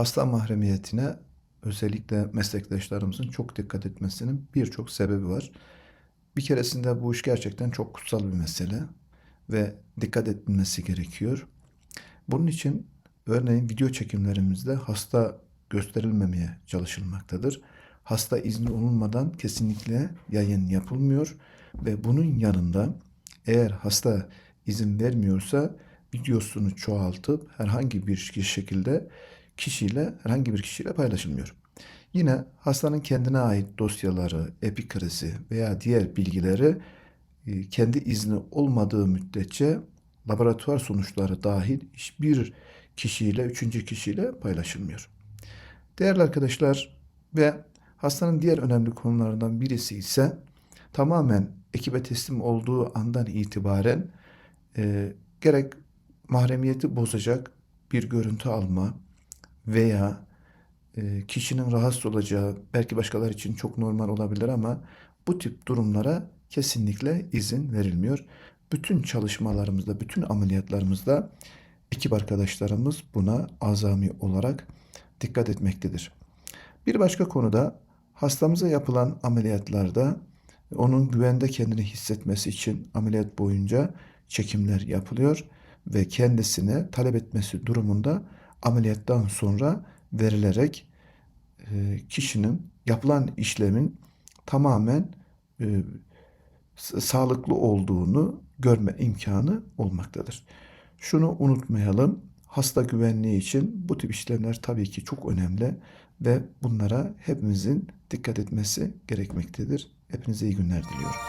hasta mahremiyetine özellikle meslektaşlarımızın çok dikkat etmesinin birçok sebebi var. Bir keresinde bu iş gerçekten çok kutsal bir mesele ve dikkat edilmesi gerekiyor. Bunun için örneğin video çekimlerimizde hasta gösterilmemeye çalışılmaktadır. Hasta izni olunmadan kesinlikle yayın yapılmıyor ve bunun yanında eğer hasta izin vermiyorsa videosunu çoğaltıp herhangi bir şekilde kişiyle herhangi bir kişiyle paylaşılmıyor. Yine hastanın kendine ait dosyaları, epikrisi veya diğer bilgileri e, kendi izni olmadığı müddetçe laboratuvar sonuçları dahil hiçbir kişiyle, üçüncü kişiyle paylaşılmıyor. Değerli arkadaşlar ve hastanın diğer önemli konularından birisi ise tamamen ekibe teslim olduğu andan itibaren e, gerek mahremiyeti bozacak bir görüntü alma veya kişinin rahatsız olacağı belki başkaları için çok normal olabilir ama bu tip durumlara kesinlikle izin verilmiyor. Bütün çalışmalarımızda, bütün ameliyatlarımızda ekip arkadaşlarımız buna azami olarak dikkat etmektedir. Bir başka konuda hastamıza yapılan ameliyatlarda onun güvende kendini hissetmesi için ameliyat boyunca çekimler yapılıyor ve kendisine talep etmesi durumunda ameliyattan sonra verilerek e, kişinin yapılan işlemin tamamen e, sağlıklı olduğunu görme imkanı olmaktadır. Şunu unutmayalım. Hasta güvenliği için bu tip işlemler tabii ki çok önemli ve bunlara hepimizin dikkat etmesi gerekmektedir. Hepinize iyi günler diliyorum.